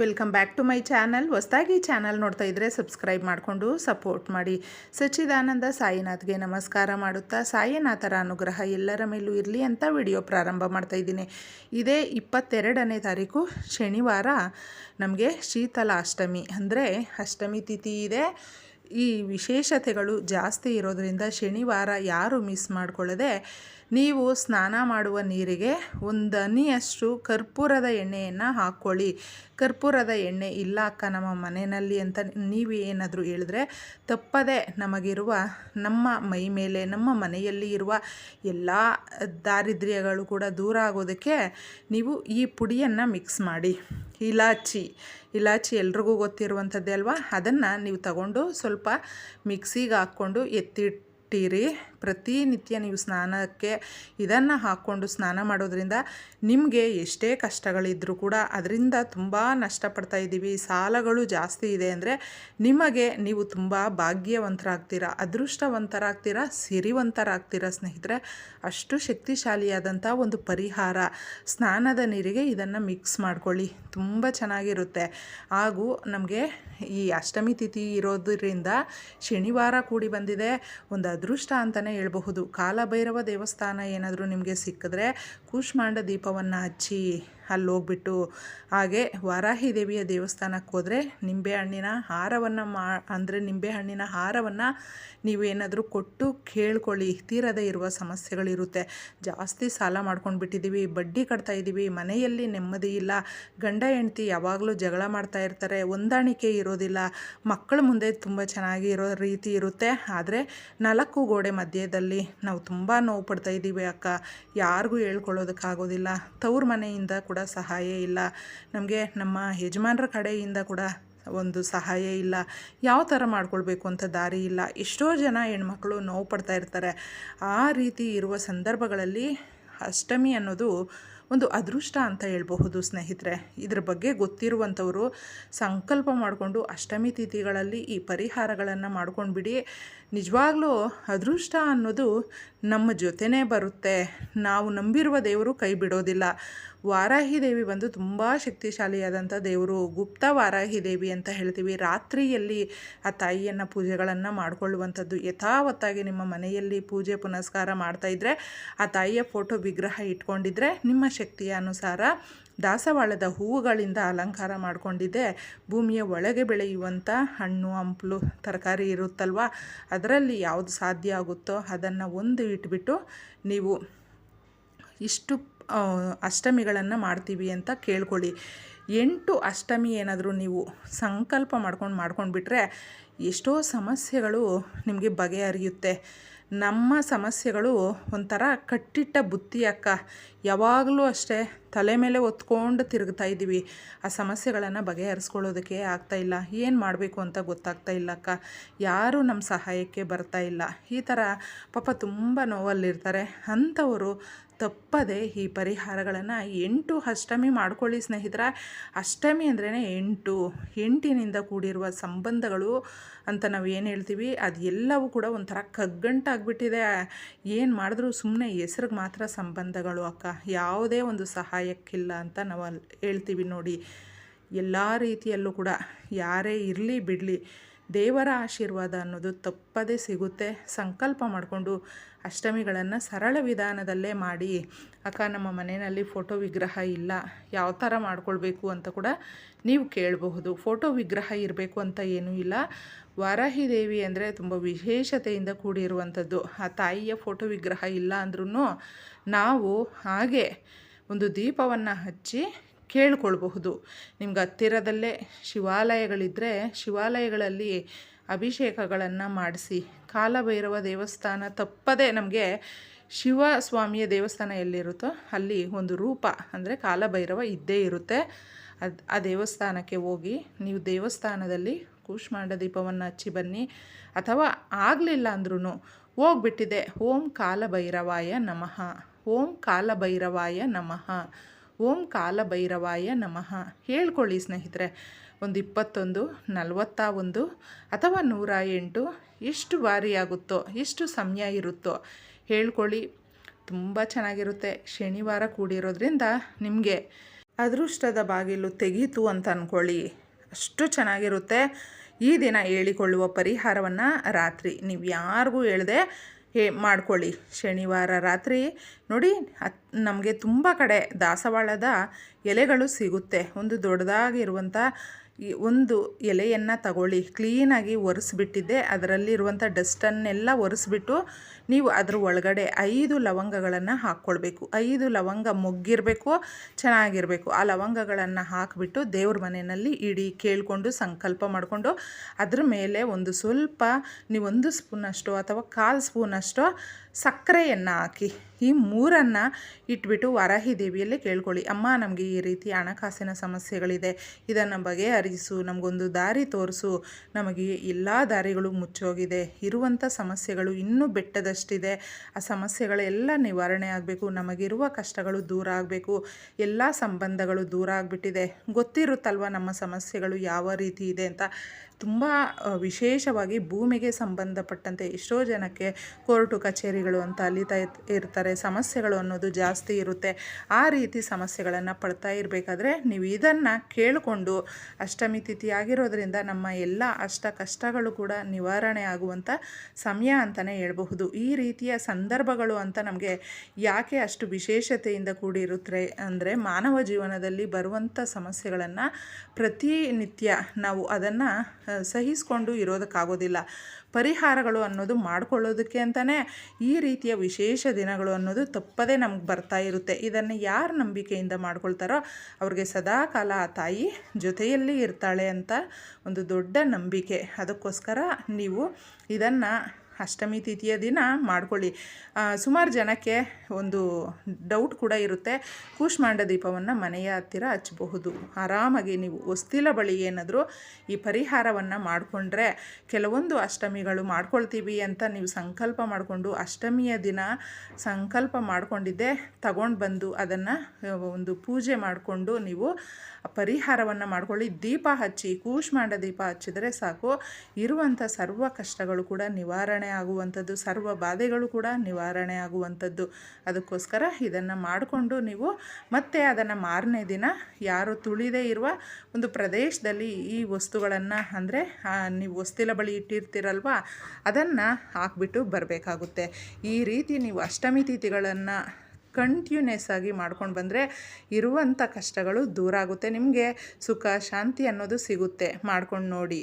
Welcome back to my channel ಹೊಸದಾಗಿ channel ನೋಡ್ತಾ ಇದ್ದರೆ ಸಬ್ಸ್ಕ್ರೈಬ್ ಮಾಡಿಕೊಂಡು ಸಪೋರ್ಟ್ ಮಾಡಿ. ಸಚ್ಚಿದಾನಂದ ಸಾಯಿನಾಥ್ಗೆ ನಮಸ್ಕಾರ ಮಾಡುತ್ತಾ, ಸಾಯಿನಾಥರ ಅನುಗ್ರಹ ಎಲ್ಲರ ಮೇಲೂ ಇರಲಿ ಅಂತ ವಿಡಿಯೋ ಪ್ರಾರಂಭ ಮಾಡ್ತಾ ಇದ್ದೀನಿ. ಇದೇ ಇಪ್ಪತ್ತೆರಡನೇ ತಾರೀಕು ಶನಿವಾರ, ನಮಗೆ ಶೀತಲ ಅಷ್ಟಮಿ ಅಂದರೆ ಅಷ್ಟಮಿ ತಿಥಿ ಇದೆ. ಈ ವಿಶೇಷತೆಗಳು ಜಾಸ್ತಿ ಇರೋದರಿಂದ ಶನಿವಾರ ಯಾರು ಮಿಸ್ ಮಾಡ್ಕೊಳ್ಳದೆ ನೀವು ಸ್ನಾನ ಮಾಡುವ ನೀರಿಗೆ ಒಂದು ಹನಿಯಷ್ಟು ಕರ್ಪೂರದ ಎಣ್ಣೆಯನ್ನು ಹಾಕ್ಕೊಳ್ಳಿ ಕರ್ಪೂರದ ಎಣ್ಣೆ ಇಲ್ಲ ಅಕ್ಕ, ನಮ್ಮ ಮನೆಯಲ್ಲಿ ಅಂತ ನೀವು ಏನಾದರೂ ಹೇಳಿದ್ರೆ ತಪ್ಪದೆ ನಮಗಿರುವ ನಮ್ಮ ಮೈ ಮೇಲೆ, ನಮ್ಮ ಮನೆಯಲ್ಲಿ ಇರುವ ಎಲ್ಲ ದಾರಿದ್ರ್ಯಗಳು ಕೂಡ ದೂರ ಆಗೋದಕ್ಕೆ ನೀವು ಈ ಪುಡಿಯನ್ನು ಮಿಕ್ಸ್ ಮಾಡಿ. ಇಲಾಚಿ ಇಲಾಚಿ ಎಲ್ರಿಗೂ ಗೊತ್ತಿರುವಂಥದ್ದೇ ಅಲ್ವಾ? ಅದನ್ನು ನೀವು ತಗೊಂಡು ಸ್ವಲ್ಪ ಮಿಕ್ಸಿಗೆ ಹಾಕ್ಕೊಂಡು ಎತ್ತಿಟ್ಟಿರಿ ಪ್ರತಿನಿತ್ಯ ನೀವು ಸ್ನಾನಕ್ಕೆ ಇದನ್ನು ಹಾಕ್ಕೊಂಡು ಸ್ನಾನ ಮಾಡೋದ್ರಿಂದ ನಿಮಗೆ ಎಷ್ಟೇ ಕಷ್ಟಗಳಿದ್ದರೂ ಕೂಡ ಅದರಿಂದ ತುಂಬ ನಷ್ಟಪಡ್ತಾ ಇದ್ದೀವಿ. ಸಾಲಗಳು ಜಾಸ್ತಿ ಇದೆ ಅಂದರೆ ನಿಮಗೆ ನೀವು ತುಂಬ ಭಾಗ್ಯವಂತರಾಗ್ತೀರಾ, ಅದೃಷ್ಟವಂತರಾಗ್ತೀರ, ಸಿರಿವಂತರಾಗ್ತೀರಾ ಸ್ನೇಹಿತರೆ? ಅಷ್ಟು ಶಕ್ತಿಶಾಲಿಯಾದಂಥ ಒಂದು ಪರಿಹಾರ ಸ್ನಾನದ ನೀರಿಗೆ ಇದನ್ನು ಮಿಕ್ಸ್ ಮಾಡ್ಕೊಳ್ಳಿ. ತುಂಬ ಚೆನ್ನಾಗಿರುತ್ತೆ. ಹಾಗೂ ನಮಗೆ ಈ ಅಷ್ಟಮಿ ತಿಥಿ ಇರೋದರಿಂದ ಶನಿವಾರ ಕೂಡಿ ಬಂದಿದೆ. ಒಂದು ಅದೃಷ್ಟ ಅಂತಲೇ ಹೇಳ್ಬಹುದು. ಕಾಲಭೈರವ ದೇವಸ್ಥಾನ ಏನಾದರೂ ನಿಮಗೆ ಸಿಕ್ಕಿದ್ರೆ ಕೂಷ್ಮಾಂಡ ದೀಪವನ್ನು ಹಚ್ಚಿ ಅಲ್ಲಿ ಹೋಗ್ಬಿಟ್ಟು ಹಾಗೆ ವಾರಾಹಿ ದೇವಿಯ ದೇವಸ್ಥಾನಕ್ಕೆ ಹೋದರೆ ನಿಂಬೆಹಣ್ಣಿನ ಹಾರವನ್ನು ಮಾ, ಅಂದರೆ ನಿಂಬೆಹಣ್ಣಿನ ಹಾರವನ್ನು ನೀವೇನಾದರೂ ಕೊಟ್ಟು ಕೇಳ್ಕೊಳ್ಳಿ. ತೀರದೇ ಇರುವ ಸಮಸ್ಯೆಗಳಿರುತ್ತೆ. ಜಾಸ್ತಿ ಸಾಲ ಮಾಡ್ಕೊಂಡು ಬಿಟ್ಟಿದ್ದೀವಿ ಬಡ್ಡಿ ಕಟ್ತಾ ಇದ್ದೀವಿ ಮನೆಯಲ್ಲಿ ನೆಮ್ಮದಿ ಇಲ್ಲ. ಗಂಡ, ಹೆಂಡತಿ ಯಾವಾಗಲೂ ಜಗಳ ಮಾಡ್ತಾ ಇರ್ತಾರೆ, ಹೊಂದಾಣಿಕೆ ಇರೋದಿಲ್ಲ. ಮಕ್ಕಳ ಮುಂದೆ ತುಂಬ ಚೆನ್ನಾಗಿ ಇರೋ ರೀತಿ ಇರುತ್ತೆ. ಆದರೆ ನಾಲ್ಕು ಗೋಡೆ ಮಧ್ಯದಲ್ಲಿ ನಾವು ತುಂಬ ನೋವು ಪಡ್ತಾ ಇದ್ದೀವಿ ಅಕ್ಕ. ಯಾರಿಗೂ ಹೇಳ್ಕೊಳ್ಳೋದಕ್ಕಾಗೋದಿಲ್ಲ. ತವ್ರ ಮನೆಯಿಂದ ಕೂಡ ಸಹಾಯ ಇಲ್ಲ. ನಮಗೆ ನಮ್ಮ ಯಜಮಾನರ ಕಡೆಯಿಂದ ಕೂಡ ಒಂದು ಸಹಾಯ ಇಲ್ಲ. ಯಾವ ಥರ ಮಾಡ್ಕೊಳ್ಬೇಕು ಅಂತ ದಾರಿ ಇಲ್ಲ. ಎಷ್ಟೋ ಜನ ಹೆಣ್ಮಕ್ಳು ನೋವು ಪಡ್ತಾ ಇರ್ತಾರೆ. ಆ ರೀತಿ ಇರುವ ಸಂದರ್ಭಗಳಲ್ಲಿ ಅಷ್ಟಮಿ ಅನ್ನೋದು ಒಂದು ಅದೃಷ್ಟ ಅಂತ ಹೇಳಬಹುದು ಸ್ನೇಹಿತರೆ. ಇದ್ರ ಬಗ್ಗೆ ಗೊತ್ತಿರುವಂಥವರು ಸಂಕಲ್ಪ ಮಾಡಿಕೊಂಡು ಅಷ್ಟಮಿ ತಿಥಿಗಳಲ್ಲಿ ಈ ಪರಿಹಾರಗಳನ್ನು ಮಾಡ್ಕೊಂಡು ಬಿಡಿ ನಿಜವಾಗ್ಲೂ ಅದೃಷ್ಟ ಅನ್ನೋದು ನಮ್ಮ ಜೊತೆನೇ ಬರುತ್ತೆ. ನಾವು ನಂಬಿರುವ ದೇವರು ಕೈ ಬಿಡೋದಿಲ್ಲ. ವಾರಾಹಿ ದೇವಿ ಬಂದು ತುಂಬ ಶಕ್ತಿಶಾಲಿಯಾದಂಥ ದೇವರು. ಗುಪ್ತ ವಾರಾಹಿ ದೇವಿ ಅಂತ ಹೇಳ್ತೀವಿ. ರಾತ್ರಿಯಲ್ಲಿ ಆ ತಾಯಿಯನ್ನು ಪೂಜೆಗಳನ್ನು ಮಾಡಿಕೊಳ್ಳುವಂಥದ್ದು. ಯಥಾವತ್ತಾಗಿ ನಿಮ್ಮ ಮನೆಯಲ್ಲಿ ಪೂಜೆ ಪುನಸ್ಕಾರ ಮಾಡ್ತಾಯಿದ್ರೆ ಆ ತಾಯಿಯ ಫೋಟೋ ವಿಗ್ರಹ ಇಟ್ಕೊಂಡಿದ್ರೆ, ನಿಮ್ಮ ಶಕ್ತಿಯ ಅನುಸಾರ ದಾಸವಾಳದ ಹೂವುಗಳಿಂದ ಅಲಂಕಾರ ಮಾಡಿಕೊಂಡಿದ್ದೆ. ಭೂಮಿಯ ಒಳಗೆ ಬೆಳೆಯುವಂಥ ಹಣ್ಣು, ಹಂಪಲು, ತರಕಾರಿ ಇರುತ್ತಲ್ವ? ಅದರಲ್ಲಿ ಯಾವುದು ಸಾಧ್ಯ ಆಗುತ್ತೋ ಅದನ್ನು ಒಂದು ಇಟ್ಬಿಟ್ಟು ನೀವು ಇಷ್ಟು ಅಷ್ಟಮಿಗಳನ್ನು ಮಾಡ್ತೀವಿ ಅಂತ ಕೇಳ್ಕೊಳ್ಳಿ. ಎಂಟು ಅಷ್ಟಮಿ ಏನಾದರೂ ನೀವು ಸಂಕಲ್ಪ ಮಾಡ್ಕೊಂಡು ಮಾಡ್ಕೊಂಡು ಬಿಟ್ಟರೆ ಎಷ್ಟೋ ಸಮಸ್ಯೆಗಳು ನಿಮಗೆ ಬಗೆಹರಿಯುತ್ತೆ. ನಮ್ಮ ಸಮಸ್ಯೆಗಳು ಒಂಥರ ಕಟ್ಟಿಟ್ಟ ಬುತ್ತಿ ಅಕ್ಕ. ಯಾವಾಗಲೂ ಅಷ್ಟೇ ತಲೆ ಮೇಲೆ ಒತ್ಕೊಂಡು ತಿರುಗ್ತಾ ಇದ್ದೀವಿ. ಆ ಸಮಸ್ಯೆಗಳನ್ನು ಬಗೆಹರಿಸ್ಕೊಳ್ಳೋದಕ್ಕೆ ಇಲ್ಲ. ಏನು ಮಾಡಬೇಕು ಅಂತ ಗೊತ್ತಾಗ್ತಾ ಇಲ್ಲ ಅಕ್ಕ. ಯಾರೂ ನಮ್ಮ ಸಹಾಯಕ್ಕೆ ಬರ್ತಾ ಇಲ್ಲ. ಈ ಥರ ಪಾಪ ತುಂಬ ನೋವಲ್ಲಿರ್ತಾರೆ. ಅಂಥವರು ತಪ್ಪದೆ ಈ ಪರಿಹಾರಗಳನ್ನು ಎಂಟು ಅಷ್ಟಮಿ ಮಾಡ್ಕೊಳ್ಳಿ ಸ್ನೇಹಿತರ. ಅಷ್ಟಮಿ ಅಂದ್ರೇ ಎಂಟು. ಎಂಟಿನಿಂದ ಕೂಡಿರುವ ಸಂಬಂಧಗಳು ಅಂತ ನಾವು ಏನು ಹೇಳ್ತೀವಿ, ಅದು ಎಲ್ಲವೂ ಕೂಡ ಒಂಥರ ಕಗ್ಗಂಟಾಗ್ಬಿಟ್ಟಿದೆ. ಏನು ಮಾಡಿದ್ರೂ ಸುಮ್ಮನೆ ಹೆಸ್ರಿಗೆ ಮಾತ್ರ ಸಂಬಂಧಗಳು ಅಕ್ಕ. ಯಾವುದೇ ಒಂದು ಸಹಾಯಕ್ಕಿಲ್ಲ ಅಂತ ನಾವು ಹೇಳ್ತೀವಿ ನೋಡಿ. ಎಲ್ಲ ರೀತಿಯಲ್ಲೂ ಕೂಡ ಯಾರೇ ಇರಲಿ ಬಿಡಲಿ ದೇವರ ಆಶೀರ್ವಾದ ಅನ್ನೋದು ತಪ್ಪದೇ ಸಿಗುತ್ತೆ. ಸಂಕಲ್ಪ ಮಾಡಿಕೊಂಡು ಅಷ್ಟಮಿಗಳನ್ನು ಸರಳ ವಿಧಾನದಲ್ಲೇ ಮಾಡಿ, ಅಕ್ಕ, ನಮ್ಮ ಮನೆಯಲ್ಲಿ ಫೋಟೋ ವಿಗ್ರಹ ಇಲ್ಲ, ಯಾವ ಥರ ಮಾಡ್ಕೊಳ್ಬೇಕು ಅಂತ ಕೂಡ ನೀವು ಕೇಳಬಹುದು. ಫೋಟೋ ವಿಗ್ರಹ ಇರಬೇಕು ಅಂತ ಏನೂ ಇಲ್ಲ. ವಾರಾಹಿ ದೇವಿ ಅಂದರೆ ತುಂಬ ವಿಶೇಷತೆಯಿಂದ ಕೂಡಿರುವಂಥದ್ದು. ಆ ತಾಯಿಯ ಫೋಟೋ ವಿಗ್ರಹ ಇಲ್ಲ ಅಂದ್ರೂ ನಾವು ಹಾಗೆ ಒಂದು ದೀಪವನ್ನು ಹಚ್ಚಿ ಕೇಳ್ಕೊಳ್ಬಹುದು. ನಿಮ್ಗೆ ಹತ್ತಿರದಲ್ಲೇ ಶಿವಾಲಯಗಳಿದ್ದರೆ ಶಿವಾಲಯಗಳಲ್ಲಿ ಅಭಿಷೇಕಗಳನ್ನು ಮಾಡಿಸಿ. ಕಾಲಭೈರವ ದೇವಸ್ಥಾನ ತಪ್ಪದೇ ನಮಗೆ ಶಿವ ಸ್ವಾಮಿಯ ದೇವಸ್ಥಾನ ಎಲ್ಲಿರುತ್ತೋ ಅಲ್ಲಿ ಒಂದು ರೂಪ, ಅಂದರೆ ಕಾಲಭೈರವ ಇದ್ದೇ ಇರುತ್ತೆ. ಅದು, ಆ ದೇವಸ್ಥಾನಕ್ಕೆ ಹೋಗಿ ನೀವು ದೇವಸ್ಥಾನದಲ್ಲಿ ಕೂಷ್ಮಾಂಡ ದೀಪವನ್ನು ಹಚ್ಚಿ ಬನ್ನಿ. ಅಥವಾ ಆಗಲಿಲ್ಲ ಅಂದ್ರೂ ಹೋಗ್ಬಿಟ್ಟಿದೆ. ಓಂ ಕಾಲಭೈರವಾಯ ನಮಃ. ಓಂ ಕಾಲಭೈರವಾಯ ನಮಃ. ಓಂ ಕಾಲಭೈರವಾಯ ನಮಃ. ಹೇಳ್ಕೊಳ್ಳಿ ಸ್ನೇಹಿತರೆ, ಒಂದು ಇಪ್ಪತ್ತೊಂದು, ನಲವತ್ತ ಒಂದು ಅಥವಾ ನೂರ ಎಂಟು, ಎಷ್ಟು ಬಾರಿ ಆಗುತ್ತೋ ಎಷ್ಟು ಸಮಯ ಇರುತ್ತೋ ಹೇಳ್ಕೊಳ್ಳಿ. ತುಂಬ ಚೆನ್ನಾಗಿರುತ್ತೆ. ಶನಿವಾರ ಕೂಡಿರೋದ್ರಿಂದ ನಿಮಗೆ ಅದೃಷ್ಟದ ಬಾಗಿಲು ತೆಗೀತು ಅಂತ ಅಂದ್ಕೊಳ್ಳಿ ಅಷ್ಟು ಚೆನ್ನಾಗಿರುತ್ತೆ. ಈ ದಿನ ಹೇಳಿಕೊಳ್ಳುವ ಪರಿಹಾರವನ್ನು ರಾತ್ರಿ. ನೀವು ಯಾರಿಗೂ ಹೇಳ್ದೆ ಹೇ ಮಾಡ್ಕೊಳ್ಳಿ. ಶನಿವಾರ ರಾತ್ರಿ ನೋಡಿ ಹತ್ ನಮಗೆ ತುಂಬ ಕಡೆ ದಾಸವಾಳದ ಎಲೆಗಳು ಸಿಗುತ್ತೆ. ಒಂದು ದೊಡ್ಡದಾಗಿರುವಂಥ ಒಂದು ಎಲೆಯನ್ನು ತಗೊಳ್ಳಿ. ಕ್ಲೀನಾಗಿ ಒರೆಸ್ಬಿಟ್ಟಿದ್ದೆ. ಅದರಲ್ಲಿರುವಂಥ ಡಸ್ಟನ್ನೆಲ್ಲ ಒರೆಸ್ಬಿಟ್ಟು ನೀವು ಅದ್ರ ಒಳಗಡೆ ಐದು ಲವಂಗಗಳನ್ನು ಹಾಕ್ಕೊಳ್ಬೇಕು. ಐದು ಲವಂಗ ಮೊಗ್ಗಿರಬೇಕು, ಚೆನ್ನಾಗಿರಬೇಕು. ಆ ಲವಂಗಗಳನ್ನು ಹಾಕಿಬಿಟ್ಟು ದೇವ್ರ ಮನೆಯಲ್ಲಿ ಇಡಿ ಕೇಳಿಕೊಂಡು ಸಂಕಲ್ಪ ಮಾಡಿಕೊಂಡು ಅದ್ರ ಮೇಲೆ ಒಂದು ಸ್ವಲ್ಪ ನೀವು ಒಂದು ಸ್ಪೂನಷ್ಟು ಅಥವಾ ಕಾಲು ಸ್ಪೂನಷ್ಟು ಸಕ್ಕರೆಯನ್ನು ಹಾಕಿ. ಈ ಮೂರನ್ನು ಇಟ್ಬಿಟ್ಟು ವರಾಹಿ ದೇವಿಯಲ್ಲಿ ಕೇಳ್ಕೊಳ್ಳಿ. ಅಮ್ಮ, ನಮಗೆ ಈ ರೀತಿ ಹಣಕಾಸಿನ ಸಮಸ್ಯೆಗಳಿದೆ. ಇದನ್ನು ಬಗೆಹರಿಸು, ನಮಗೊಂದು ದಾರಿ ತೋರಿಸು. ನಮಗೆ ಎಲ್ಲ ದಾರಿಗಳು ಮುಚ್ಚೋಗಿದೆ. ಇರುವಂಥ ಸಮಸ್ಯೆಗಳು ಇನ್ನೂ ಬೆಟ್ಟದಷ್ಟಿದೆ. ಆ ಸಮಸ್ಯೆಗಳೆಲ್ಲ ನಿವಾರಣೆ ಆಗಬೇಕು. ನಮಗಿರುವ ಕಷ್ಟಗಳು ದೂರ ಆಗಬೇಕು. ಎಲ್ಲ ಸಂಬಂಧಗಳು ದೂರ ಆಗಿಬಿಟ್ಟಿದೆ. ಗೊತ್ತಿರುತ್ತಲ್ವ ನಮ್ಮ ಸಮಸ್ಯೆಗಳು ಯಾವ ರೀತಿ ಇದೆ ಅಂತ? ತುಂಬ ವಿಶೇಷವಾಗಿ ಭೂಮಿಗೆ ಸಂಬಂಧಪಟ್ಟಂತೆ ಎಷ್ಟೋ ಜನಕ್ಕೆ ಕೋರ್ಟು ಕಚೇರಿಗಳು ಅಂತ ಅಲಿತಾ ಇರ್ತಾರೆ, ಸಮಸ್ಯೆಗಳು ಅನ್ನೋದು ಜಾಸ್ತಿ ಇರುತ್ತೆ. ಆ ರೀತಿ ಸಮಸ್ಯೆಗಳನ್ನು ಪಡ್ತಾ ಇರಬೇಕಾದ್ರೆ ನೀವು ಇದನ್ನು ಕೇಳಿಕೊಂಡು ಅಷ್ಟಮಿ ತಿಥಿ ಆಗಿರೋದ್ರಿಂದ ನಮ್ಮ ಎಲ್ಲ ಅಷ್ಟ ಕಷ್ಟಗಳು ಕೂಡ ನಿವಾರಣೆ ಆಗುವಂಥ ಸಮಯ ಅಂತಲೇ ಹೇಳಬಹುದು. ಈ ರೀತಿಯ ಸಂದರ್ಭಗಳು ಅಂತ ನಮಗೆ ಯಾಕೆ ಅಷ್ಟು ವಿಶೇಷತೆಯಿಂದ ಕೂಡಿರುತ್ತೆ ಅಂದರೆ ಮಾನವ ಜೀವನದಲ್ಲಿ ಬರುವಂಥ ಸಮಸ್ಯೆಗಳನ್ನು ಪ್ರತಿನಿತ್ಯ ನಾವು ಅದನ್ನು ಸಹಿಸ್ಕೊಂಡು ಇರೋದಕ್ಕಾಗೋದಿಲ್ಲ. ಪರಿಹಾರಗಳು ಅನ್ನೋದು ಮಾಡಿಕೊಳ್ಳೋದಕ್ಕೆ ಅಂತಲೇ ಈ ರೀತಿಯ ವಿಶೇಷ ದಿನಗಳು ಅನ್ನೋದು ತಪ್ಪದೇ ನಮ್ಗೆ ಬರ್ತಾ ಇರುತ್ತೆ. ಇದನ್ನು ಯಾರು ನಂಬಿಕೆಯಿಂದ ಮಾಡ್ಕೊಳ್ತಾರೋ ಅವ್ರಿಗೆ ಸದಾ ಕಾಲ ಆ ತಾಯಿ ಜೊತೆಯಲ್ಲಿ ಇರ್ತಾಳೆ ಅಂತ ಒಂದು ದೊಡ್ಡ ನಂಬಿಕೆ. ಅದಕ್ಕೋಸ್ಕರ ನೀವು ಇದನ್ನು ಅಷ್ಟಮಿ ತಿಥಿಯ ದಿನ ಮಾಡ್ಕೊಳ್ಳಿ. ಸುಮಾರು ಜನಕ್ಕೆ ಒಂದು ಡೌಟ್ ಕೂಡ ಇರುತ್ತೆ. ಕೂಷ್ಮಾಂಡ ದೀಪವನ್ನು ಮನೆಯ ಹತ್ತಿರ ಹಚ್ಚಬಹುದು. ಆರಾಮಾಗಿ ನೀವು ಹೊಸ್ತಿಲ ಬಳಿ ಏನಾದರೂ ಈ ಪರಿಹಾರವನ್ನು ಮಾಡಿಕೊಂಡ್ರೆ ಕೆಲವೊಂದು ಅಷ್ಟಮಿಗಳು ಮಾಡ್ಕೊಳ್ತೀವಿ ಅಂತ ನೀವು ಸಂಕಲ್ಪ ಮಾಡಿಕೊಂಡು ಅಷ್ಟಮಿಯ ದಿನ ಸಂಕಲ್ಪ ಮಾಡಿಕೊಂಡಿದ್ದೆ ತಗೊಂಡು ಬಂದು ಅದನ್ನು ಒಂದು ಪೂಜೆ ಮಾಡಿಕೊಂಡು ನೀವು ಪರಿಹಾರವನ್ನು ಮಾಡ್ಕೊಳ್ಳಿ. ದೀಪ ಹಚ್ಚಿ, ಕೂಷ್ಮಾಂಡ ದೀಪ ಹಚ್ಚಿದರೆ ಸಾಕು. ಇರುವಂಥ ಸರ್ವ ಕಷ್ಟಗಳು ಕೂಡ ನಿವಾರಣೆ ಆಗುವಂಥದ್ದು ಸರ್ವ ಬಾಧೆಗಳು ಕೂಡ ನಿವಾರಣೆ ಆಗುವಂಥದ್ದು ಅದಕ್ಕೋಸ್ಕರ ಇದನ್ನು ಮಾಡಿಕೊಂಡು ನೀವು ಮತ್ತೆ ಅದನ್ನು ಮಾರನೇ ದಿನ ಯಾರು ತುಳಿದೇ ಇರುವ ಒಂದು ಪ್ರದೇಶದಲ್ಲಿ ಈ ವಸ್ತುಗಳನ್ನು ಅಂದರೆ ನೀವು ವಸ್ತಿಲ ಬಳಿ ಇಟ್ಟಿರ್ತೀರಲ್ವ, ಅದನ್ನು ಹಾಕ್ಬಿಟ್ಟು ಬರಬೇಕಾಗುತ್ತೆ. ಈ ರೀತಿ ನೀವು ಅಷ್ಟಮಿ ತಿಥಿಗಳನ್ನು ಕಂಟಿನ್ಯೂಸ್ ಆಗಿ ಮಾಡ್ಕೊಂಡು ಬಂದರೆ ಇರುವಂಥ ಕಷ್ಟಗಳು ದೂರ ಆಗುತ್ತೆ. ನಿಮಗೆ ಸುಖ, ಶಾಂತಿ ಅನ್ನೋದು ಸಿಗುತ್ತೆ. ಮಾಡ್ಕೊಂಡು ನೋಡಿ.